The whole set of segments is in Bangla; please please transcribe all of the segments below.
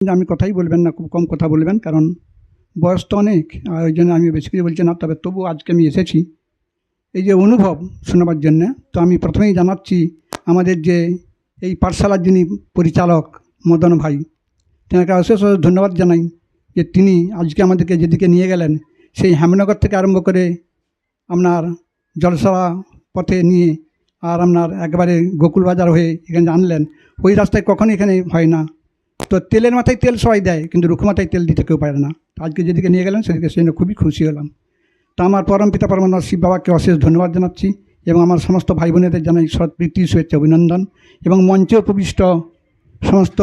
আমি কথাই বলবেন না, খুব কম কথা বলবেন, কারণ বয়স তো অনেক, আর ওই জন্য আমি বেশি কিছু বলছি না, তবে তবু আজকে আমি এসেছি। এই যে অনুভব শোনাবার জন্যে, তো আমি প্রথমেই জানাচ্ছি আমাদের যে এই পাঠশালার যিনি পরিচালক মদন ভাই, তেনাকে অশেষ অশেষ ধন্যবাদ জানাই যে তিনি আজকে আমাদেরকে যেদিকে নিয়ে গেলেন, সেই হেমনগর থেকে আরম্ভ করে আপনার জলসা পথে নিয়ে আর আপনার একবারে গোকুল বাজার হয়ে এখানে আনলেন। ওই রাস্তায় কখনই এখানে হয় না। তো তেলের মাথায় তেল সবাই দেয়, কিন্তু রুখো মাথায় তেল দিতে কেউ পারে না। আজকে যেদিকে নিয়ে গেলেন সেদিকে সেই জন্য খুবই খুশি হলাম। তো আমার পরম পিতা পরমানন্দ শিব বাবাকে অশেষ ধন্যবাদ জানাচ্ছি এবং আমার সমস্ত ভাই বোনেদের জানাই সৎপ্রীতি শুভেচ্ছা, অভিনন্দন। এবং মঞ্চে উপবিষ্ট সমস্ত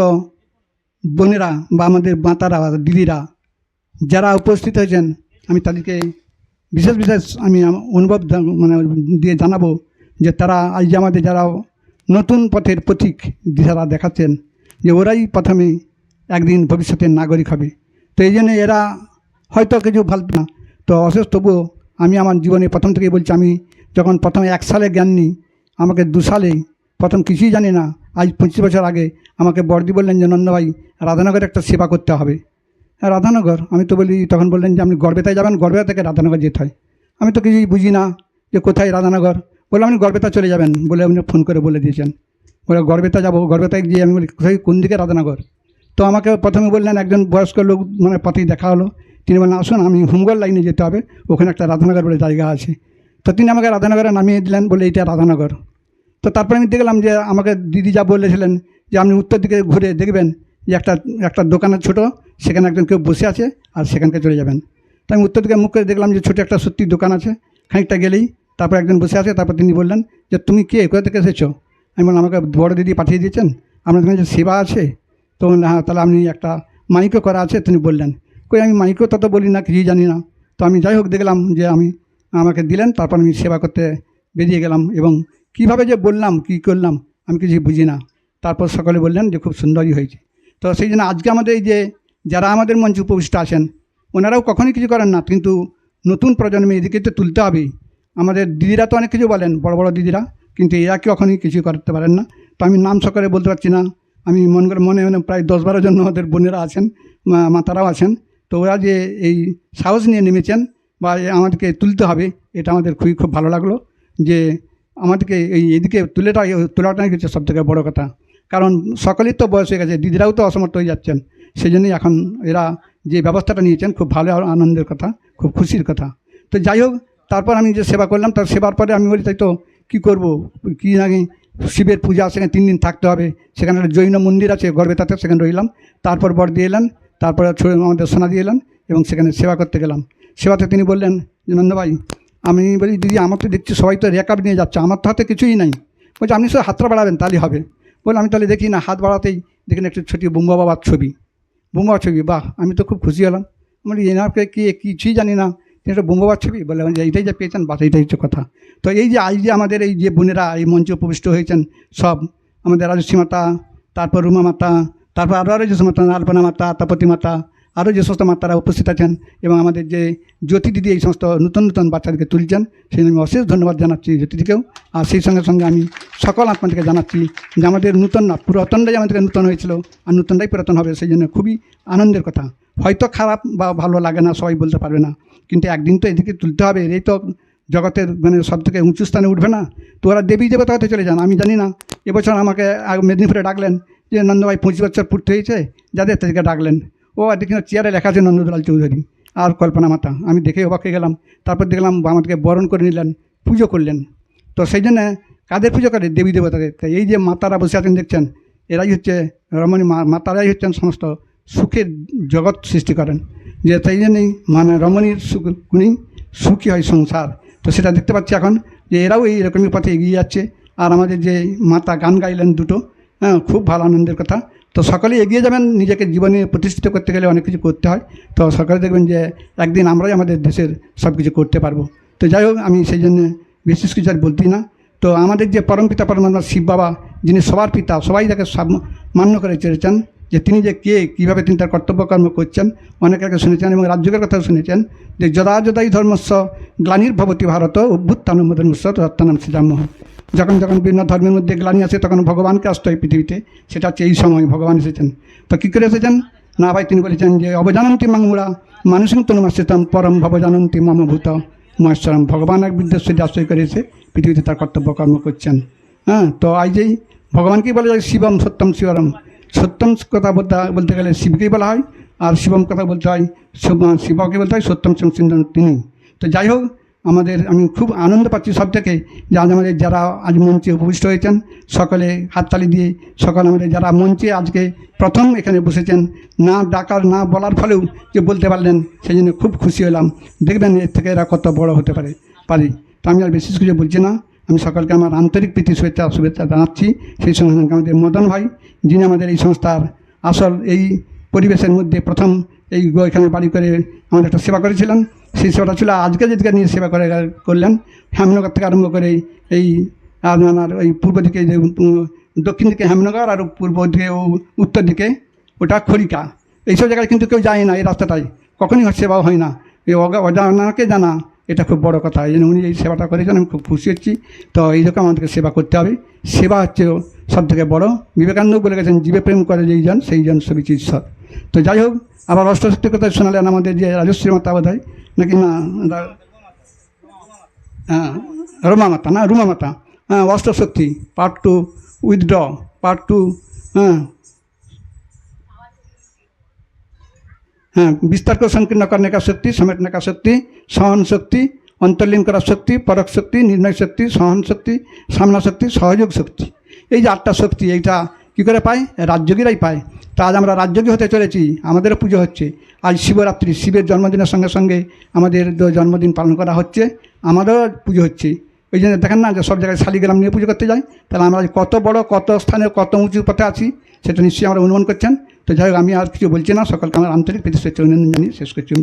বোনেরা বা আমাদের মাতারা, দিদিরা, যারা উপস্থিত হয়েছেন, আমি তাদেরকে বিশেষ বিশেষ আমি অনুভব মানে দিয়ে জানাব যে তারা আজ আমাদের যারা নতুন পথের প্রতীক, দিশারা দেখাচ্ছেন। যে ওরাই প্রথমে একদিন ভবিষ্যতের নাগরিক হবে। তো এই জন্য এরা হয়তো কিছু ভালো না। তো অশেষ তবুও আমি আমার জীবনে প্রথম থেকেই বলছি, আমি যখন প্রথমে এক সালে জ্ঞান নিই, আমাকে দু সালে, প্রথম কিছুই জানি না, আজ পঁচিশ বছর আগে আমাকে বর্দি বললেন যে নন্দভাই রাধানগরে একটা সেবা করতে হবে। রাধানগর, আমি তো বলি, তখন বললেন যে, আপনি গড়বেতায় যাবেন, গড়বেতা থেকে রাধানগর যেতে হয়। আমি তো কিছুই বুঝি না যে, কোথায় রাধানগর? বলে আপনি গড়বেতা চলে যাবেন। বলে আপনি ফোন করে বলে দিয়েছেন। বলে গড়বেতা যাব গড়বেতায় গিয়ে আমি বলি, কোথায়, কোন দিকে? রাধানগর? তো আমাকে প্রথমে বললেন একজন বয়স্ক লোক মানে পথেই দেখা হলো। তিনি বললেন, আসুন, আমি হুমগড় লাইনে যেতে হবে, ওখানে একটা রাধানগর বলে জায়গা আছে। তো তিনি আমাকে রাধানগরে নামিয়ে দিলেন, বলে এটা রাধানগর। তো তারপরে আমি দেখলাম যে আমাকে দিদি যা বলেছিলেন, যে আপনি উত্তর দিকে ঘুরে দেখবেন যে একটা একটা দোকানের ছোট, সেখানে একজন কেউ বসে আছে আর সেখানকে চলে যাবেন। তো আমি উত্তর দিকে মুখ করে দেখলাম যে ছোটো একটা সত্যি দোকান আছে, খানিকটা গেলেই তারপর একজন বসে আছে, তারপর তিনি বললেন যে, তুমি কে? কোথা থেকে এসেছ? আমি বললাম, আমাকে বড় দিদি পাঠিয়ে দিয়েছেন? আপনাদের কাছে সেবা আছে? তো হ্যাঁ তাহলে আপনি একটা মাইকও করা আছে। তিনি বললেন, কই, আমি মাইকও তত বলি না, কিছুই জানি না। তো আমি যাই হোক দেখলাম যে আমি আমাকে দিলেন, তারপর আমি সেবা করতে বেরিয়ে গেলাম এবং কীভাবে যে বললাম, কি করলাম, আমি কিছু বুঝি না। তারপর সকলে বললেন যে খুব সুন্দরই হয়েছে। তো সেই জন্য আজকে আমাদের এই যে যারা আমাদের মঞ্চে উপবিষ্ট আছেন, ওনারাও কখনোই কিছু করেন না, কিন্তু নতুন প্রজন্মে এদিকে তো তুলতে হবেই আমাদের দিদিরা তো অনেক কিছু বলেন, বড় বড় দিদিরা। কিন্তু এরা কখনোই কিছু করতে পারেন না। তো আমি নাম সকলে বলতে পারছি না। আমি মন করে, মনে মনে প্রায় দশ বারো জন আমাদের বোনেরা আছেন মাতারাও আছেন। তো ওরা যে এই সাহস নিয়ে নেমেছেন বা আমাদেরকে তুলতে হবে, এটা আমাদের খুবই খুব ভালো লাগল যে আমাদেরকে এই এদিকে তুলেটা, তোলাটাই হচ্ছে সব থেকে বড়ো কথা। কারণ সকলেই তো বয়স হয়ে গেছে, দিদিরাও তো অসমর্থ হয়ে যাচ্ছেন। সেই জন্যই এখন এরা যে ব্যবস্থাটা নিয়েছেন, খুব ভালো আনন্দের কথা, খুব খুশির কথা। তো যাই হোক, তারপর আমি যে সেবা করলাম, তার সেবার পরে আমি বলি, তাই তো কী করব? কী নাকি শিবের পূজা সেখানে তিন দিন থাকতে হবে। সেখানে একটা জৈন মন্দির আছে গর্বে তাতে সেখানে রইলাম। তারপর বর দিয়ে এলেন তারপরে আমাদের সোনা দিয়ে এলেন এবং সেখানে সেবা করতে গেলাম। সেবাতে তিনি বললেন নন্দভাই আমি বলি দিদি আমার তো দেখছি সবাই তো রেকআপ নিয়ে যাচ্ছে আমার তো হাতে কিছুই নাই। বলছে আপনি শুধু হাতটা বাড়াবেন তাহলে হবে। বলে আমি তাহলে দেখি না হাত বাড়াতেই দেখেন একটু ছোটি বোম্বা বাবার ছবি। বোম্বা ছবি বাহ আমি তো খুব খুশি হলাম। বলি, এনারকে কি কিছুই জানি না। তিনি একটা বোম্বা ছবি, বলে যে এইটাই যা পেয়েছেন, বাস এইটাই হচ্ছে কথা। তো এই যে আজ যে আমাদের এই যে বোনেরা এই মঞ্চে উপবিষ্ট হয়েছেন সব, আমাদের রাজস্বী মাতা, তারপর রুমা মাতা, তারপর আরও আরও যে সমস্ত আলপনা মাতা, তাপতি মাতা আরও যে সমস্ত মাতারা উপস্থিত আছেন এবং আমাদের যে জ্যোতি দিদি এই সমস্ত নতুন নতুন বাচ্চাদেরকে তুলছেন সেই আমি অশেষ ধন্যবাদ জানাচ্ছি জ্যোতিদিকেও আর সেই সঙ্গে সঙ্গে আমি সকল আত্মাদেরকে জানাচ্ছি যে আমাদের নূতন না পুরাতনটাই আমাদেরকে নূতন হয়েছিল, আর নূতনটাই পুরাতন হবে, সেই জন্য খুবই আনন্দের কথা। হয়তো খারাপ বা ভালো লাগে না, সবাই বলতে পারবে না। কিন্তু একদিন তো এদিকে তুলতে হবে এই তো জগতের মানে সব থেকে উঁচু স্থানে উঠবে না। তো ওরা দেবী দেবতা হতে চলে যান, আমি জানি না। এবছর আমাকে মেদিনীপুরে ডাকলেন যে, নন্দভাই, পঁচিশ বছর পূর্তি হয়েছে, যাদের তাদেরকে ডাকলেন। ও আর দেখি চেয়ারে লেখা আছে, নন্দলাল চৌধুরী। আর কল্পনা মাতা, আমি দেখে অবাক হয়ে গেলাম। তারপর দেখলাম আমাদেরকে বরণ করে নিলেন, পুজো করলেন। তো সেই জন্য কাদের পুজো করে? দেবী দেবতাদের। তো এই যে মাতারা বসে আছেন, দেখছেন, এরাই হচ্ছে রমণী মা, মাতারাই হচ্ছেন সমস্ত সুখের জগৎ সৃষ্টি করেন। যে সেই জন্যই মানে রমণীর সুখ গুণেই সুখী হয় সংসার। তো সেটা দেখতে পাচ্ছি এখন যে এরাও এই রকমই পথে এগিয়ে যাচ্ছে। আর আমাদের যে মাতা গান গাইলেন দুটো হ্যাঁ খুব ভালো আনন্দের কথা। তো সকলেই এগিয়ে যাবেন, নিজেকে জীবনে প্রতিষ্ঠিত করতে গেলে অনেক কিছু করতে হয়। তো সকলে দেখবেন যে একদিন আমরাই আমাদের দেশের সব কিছু করতে পারব। তো যাই হোক, আমি সেই জন্য বিশেষ কিছু আর বলতেই না। তো আমাদের যে পরমপিতা, পরমাত্মা শিব বাবা, যিনি সবার পিতা, সবাই তাকে মান্য করে চলেছেন যে তিনি যে কে, কীভাবে তিনি তার কর্তব্যকর্ম করছেন, অনেকের কাছে শুনেছেন এবং রাজ্যকের কথাও শুনেছেন যে যদা যদাই ধর্মস্ব গ্লানির ভবতী ভারত অভ্যুত্থানমদন্মস্ব রত্নাম শ্রীরামোহ যখন যখন বিভিন্ন ধর্মের মধ্যে গ্লানি আসে তখন ভগবানকে আসতে হয় পৃথিবীতে। সেটা হচ্ছে এই সময় ভগবান এসেছেন। তো কী করে এসেছেন? না ভাই, তিনি বলেছেন যে, অবজানন্তি মাংমুড়া মানুষিং তনুমাশ্রিতম পরম ভবজানন্তি মম ভূত। মহেশ্বরম, ভগবান এক বিদ্যুৎ আশ্রয় করে এসে পৃথিবীতে তার কর্তব্য কর্ম করছেন। হ্যাঁ তো আজ ভগবানকেই বলা যায় শিবম সত্যম শিবরম। সত্যম কথা বলতে বলতে গেলে শিবকেই বলা হয়, আর শিবম কথা বলতে হয়, শিব- শিবকে বলতে হয় সত্যম সিন্ধু তিনি। তো যাই হোক, আমাদের, আমি খুব আনন্দ পাচ্ছি সব থেকে যে আজ আমাদের যারা আজ মঞ্চে উপবিষ্ট হয়েছেন, সকলে হাততালি দিয়ে, সকলে আমাদের যারা মঞ্চে আজকে প্রথম এখানে বসেছেন, না ডাকার, না বলার ফলেও যে বলতে পারলেন, সেই জন্য খুব খুশি হলাম। দেখবেন এর থেকে এরা কত বড় হতে পারে, পারি। তো আমি আর বিশেষ কিছু বলছি না। আমি সকলকে আমার আন্তরিক প্রীতি, শুভেচ্ছা শুভেচ্ছা জানাচ্ছি। সেই সঙ্গে আমাদের মদন ভাই, যিনি আমাদের এই সংস্থার আসল এই পরিবেশের মধ্যে প্রথম এই এখানে বাড়ি করে আমাদের একটা সেবা করেছিলেন। সেই সেবাটা ছিল আজকে যেদিকে নিয়ে সেবা করে করলেন। হেমনগর থেকে আরম্ভ করে এই আপনার ওই পূর্ব দিকে যে, দক্ষিণ দিকে হেমনগর আর পূর্ব দিকে ও উত্তর দিকে ওটা খড়িকা। এইসব জায়গায় কিন্তু কেউ যায় না এই রাস্তাটায়। কখনই সেবাও হয় না। এই অজানাকে জানা এটা খুব বড় কথা, এই জন্য উনি এই সেবাটা করেছেন, আমি খুব খুশি হচ্ছি। তো এইরকম আমাদেরকে সেবা করতে হবে। সেবা হচ্ছে সব থেকে বড়। বিবেকানন্দ বলে গেছেন, জীবে প্রেম করে যেই জন, সেই জন সবিচ ঈশ্বর তো যাই হোক, আবার অষ্টশক্তির কথা শোনালেন আমাদের যে রাজশ্রী মাতা বোধ হয় নাকি না? হ্যাঁ রমা মাতা, না, রুমা মাতা। হ্যাঁ অষ্টশক্তি, part two, withdraw, part two হ্যাঁ হ্যাঁ বিস্তার করে সংকীর্ণ করনে কা শক্তি সমেটনে কা শক্তি, সহন শক্তি, অন্তর্লীন করার শক্তি, পরক শক্তি, নির্ণয় শক্তি, সহন শক্তি, সামনা শক্তি, সহযোগ শক্তি। এই যে আটটা শক্তি, এইটা কী করে পায়? রাজযোগীরাই পায়। তা আজ আমরা রাজযোগী হতে চলেছি, আমাদেরও পুজো হচ্ছে। আজ শিবরাত্রি, শিবের জন্মদিনের সঙ্গে সঙ্গে আমাদের জন্মদিন পালন করা হচ্ছে, আমাদেরও পুজো হচ্ছে। ওই জন্য দেখেন না যে সব জায়গায় শালিগ্রাম নিয়ে পুজো করতে যাই তাহলে আমরা কত বড়, কত স্থানে, কত উঁচু পথে আছি, সেটা নিশ্চয়ই আমরা অনুমান করছেন। তো যাই হোক, আমি আর কিছু বলছি না। সকালকে আমার আন্তরিক অভিনন্দন জানিয়ে শেষ করছি।